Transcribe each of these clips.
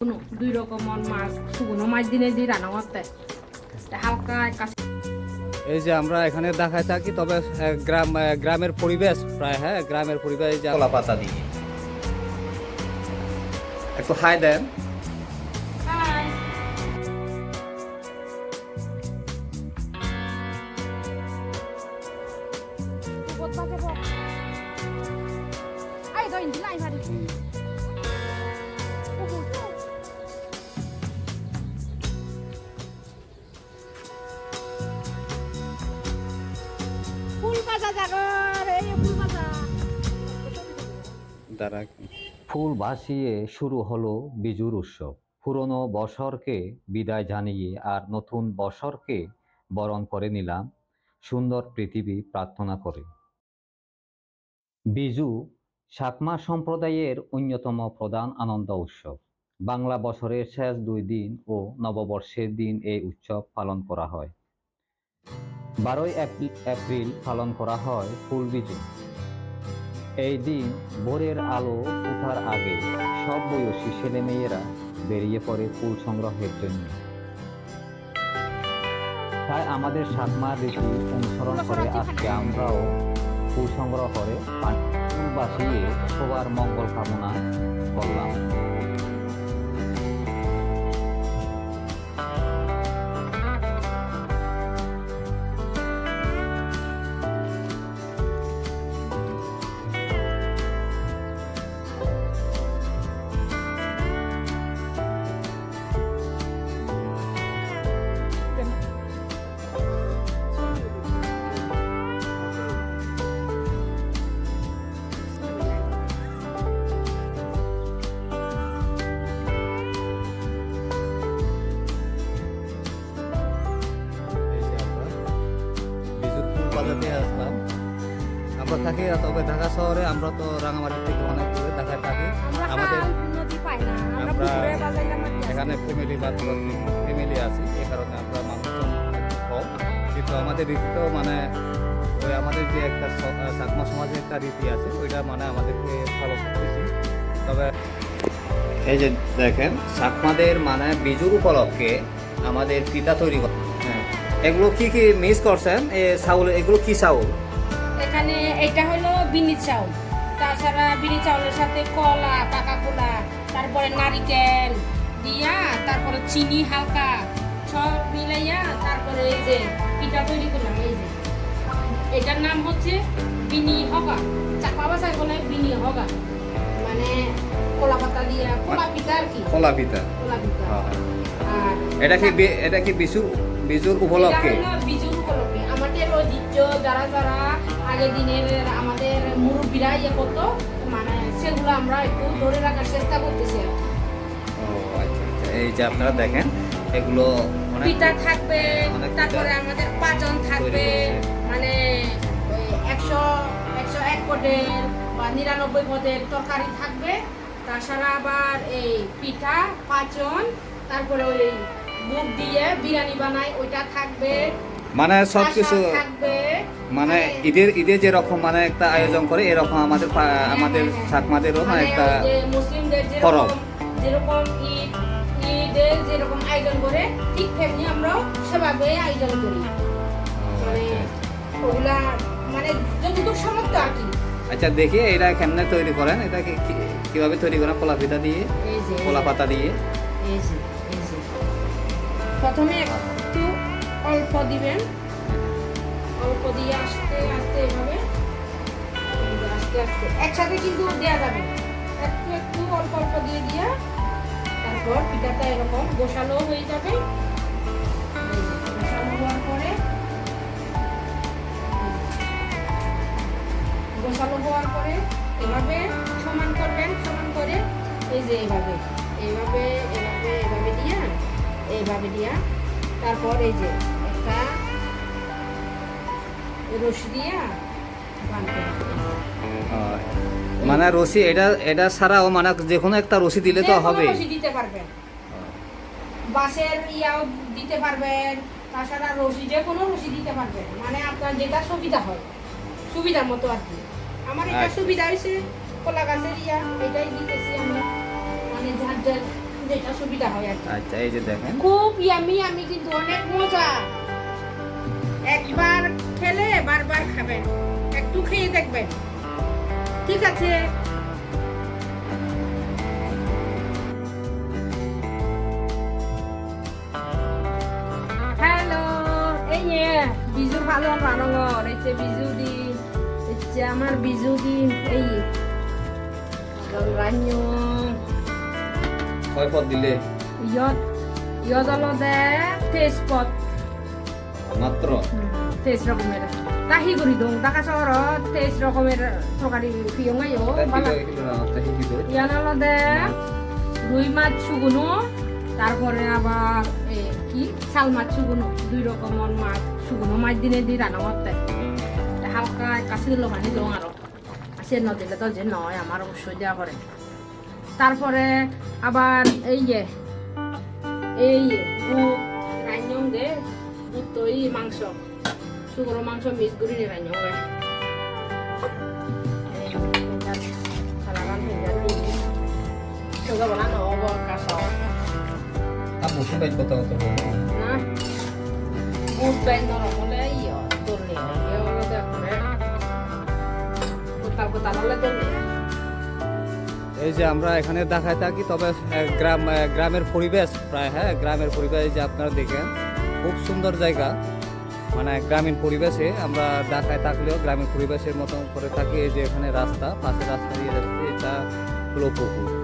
কোনো দুই রকমের মাছ শুকনো মাছ দিনে দিয়ে রান্না করতে। হালকা কাঁচা। এই যে আমরা এখানে দেখায় থাকি তবে গ্রাম গ্রামের পরিবেশ প্রায় হ্যাঁ? গ্রামের পরিবেশ যে কলা পাতা দিয়ে। একটু হাই দেন। ফুল দ্বারা ফুল ভাসিয়ে শুরু হলো বিজুর উৎসব। পুরনো বছরকে বিদায় জানিয়ে আর নতুন বছরকে বরণ করে নিলাম। সুন্দর পৃথিবী প্রার্থনা করে। বিজু সাকমা সম্প্রদায়ের অন্যতম প্রধান আনন্দ উৎসব। বাংলা বছরের শেষ দুই দিন ও নববর্ষের দিন এই উৎসব পালন করা হয়। বারোই এপ্রি- এপ্রিল পালন করা হয় ফুল বিজু। এই দিন ভোরের আলো উঠার আগে সব বয়সী ছেলেমেয়েরা বেরিয়ে পড়ে ফুল সংগ্রহের জন্য। তাই আমাদের সাত সাতমা রীতি অনুসরণ করে আজকে আমরাও ফুল সংগ্রহ করে ফুল বাসিয়ে সবার মঙ্গল কামনা করলাম। আমরা থাকি তবে ঢাকা শহরে আমরা তো রাঙামাটি থেকে অনেক দূরে ঢাকায় থাকি। আমাদের আমরা। এখানে ফ্যামিলি বা ফ্যামিলি আছে এই কারণে আমরা মানুষজন কম। কিন্তু আমাদের রীতিতেও মানে ওই আমাদের যে একটা চাকমা সমাজের একটা রীতি আছে ওইটা মানে আমাদেরকে ফলো করতেছি। তবে এই যে দেখেন চাকমাদের মানে বিজুর উপলক্ষে আমাদের পিতা তৈরি করে হ্যাঁ। এগুলো কি কি মিস করছেন? এ চাউল এগুলো কি চাউল এটা হলো বিনি চাউল। তাছাড়া বিনি চাউলের সাথে কলা পাকা কলা তারপরে নারিকেল দিয়া তারপরে চিনি হালকা সব মিলাইয়া তারপরে এই যে পিঠা তৈরি করলাম এই যে। এটার নাম হচ্ছে বিনি হগা। চাপা বাসায় বলে বিনি হগা। মানে কলা পাতা দিয়া কলা পিঠা আর কি। কলা পিতা কলা পিঠা। হ্যাঁ। এটা কি এটা কি বিজুর বিজুর উপলক্ষে? বিজুর উপলক্ষে। আমাদের ঐতিহ্য যারা যারা আগের দিনের আমাদের মুরব্বীরা ইয়ে করতো মানে সেগুলো আমরা একটু ধরে রাখার চেষ্টা করতেছি আচ্ছা আচ্ছা। এই যে আপনারা দেখেন এগুলো পিঠা থাকবে তারপরে আমাদের পাচন থাকবে মানে একশো একশো এক পদের বা নিরানব্বই পদের তরকারি থাকবে। তাছাড়া আবার এই পিঠা পাচন তারপরে ওই বুট দিয়ে বিরিয়ানি বানায় ওইটা থাকবে। মানে সব কিছু আচার থাকবে মানে ঈদের ঈদে যেরকম মানে একটা আয়োজন করে এরকম আমাদের আমাদের চাকমাদেরও মানে একটা পরব। যেরকম যেরকম ঈদ ঈদের যেরকম আয়োজন করে ঠিক তেমনি আমরাও সেভাবে আয়োজন করি। মানে ওগুলা মানে যতটুকু সামর্থ্য আর কি। আচ্ছা দেখি এটা কেমনে তৈরি করেন এটা কীভাবে তৈরি করেন কলা পিঠা দিয়ে কলা পাতা দিয়ে? প্রথমে একটু অল্প দিবেন। অল্প দিয়ে আস্তে আস্তে এভাবে। আস্তে আস্তে। একসাথে কিন্তু দেওয়া যাবে একটু একটু অল্প অল্প দিয়ে দিয়া তারপর পিঠাটা এরকম গোসালো হয়ে যাবে। গোসালো হওয়ার পরে গোসালো হওয়ার পরে এভাবে সমান করবেন, সমান করে এই যে এইভাবে এইভাবে এভাবে এভাবে দিয়া এইভাবে দিয়া, তারপর এই যে একটা রশি দিয়া মানে রশি এটা এটা ছাড়াও মানে যে কোনো একটা রশি দিলে তো হবে। রশি দিতে পারবেন। বাঁশের ইয়াও দিতে পারবেন তাছাড়া রশি যে কোনো রশি দিতে পারবেন। মানে আপনার যেটা সুবিধা হয় সুবিধা মতো আর কি। আমার এটা আচ্ছা। সুবিধা হয়েছে কলা গাছের ইয়া এটাই দিতেছি আমরা। মানে যার যার যেটা সুবিধা হয় আর কি। আচ্ছা এই যে দেখেন। খুব ইয়ামি আমি কিন্তু অনেক মজা। একবার খেলে বারবার খাবেন। একটু খেয়ে দেখবেন। ঠিক আছে। হ্যালো এই বিজু ভালো রানঙর এই যে বিজু দি এই যে আমার বিজু দি এই রান্য কয় পদ দিলে? ইয়ত ইয়ত তেজপত মাত্র? তেইশ রকমের। তাহি করি দং ঢাকা শহরত তেইশ রকমের তরকারি পিয়ং আইও ইয়ান আলাদা। রুই মাছ শুকনো তারপরে আবার কি? শাল মাছ শুকনো দুই রকমের মাছ শুকনো। মাছ দিনে দি রান্না করতে। হালকা কাছে দিল মানে দং আরও। সে নদিলে তো যে নয় আমার অবশ্যই দেওয়া করে তারপরে আবার এই যে এই মাংস শুকনো মাংস kaso. mole iyo tuli. Yo. Kutal kutal tuli. এই যে আমরা এখানে দেখায় থাকি তবে গ্রাম গ্রামের পরিবেশ প্রায় হ্যাঁ গ্রামের পরিবেশ যে আপনারা দেখেন খুব সুন্দর জায়গা। মানে গ্রামীণ পরিবেশে আমরা ঢাকায় থাকলেও গ্রামীণ পরিবেশের মতো করে থাকি, এই যে এখানে রাস্তা, পাশে রাস্তা দিয়ে যাচ্ছে, এটা হলো পুকুর।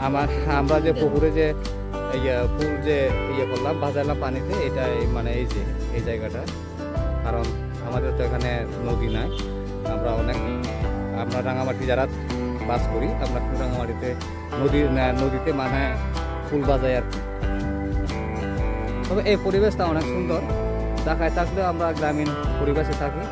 আমার, আমরা যে পুকুরে যে ইয়ে ফুল যে ইয়ে করলাম ভাজালাম পানিতে এটা এই মানে এই যে, এই জায়গাটা। কারণ আমাদের তো এখানে নদী নাই, আমরা অনেক, আমরা রাঙামাটি যারা বাস করি, আমরা রাঙামাটিতে নদী না- নদীতে মানে ফুল বাজাই আর কি। তবে এই পরিবেশটা অনেক সুন্দর। ঢাকায় থাকলে আমরা গ্রামীণ পরিবেশে থাকি।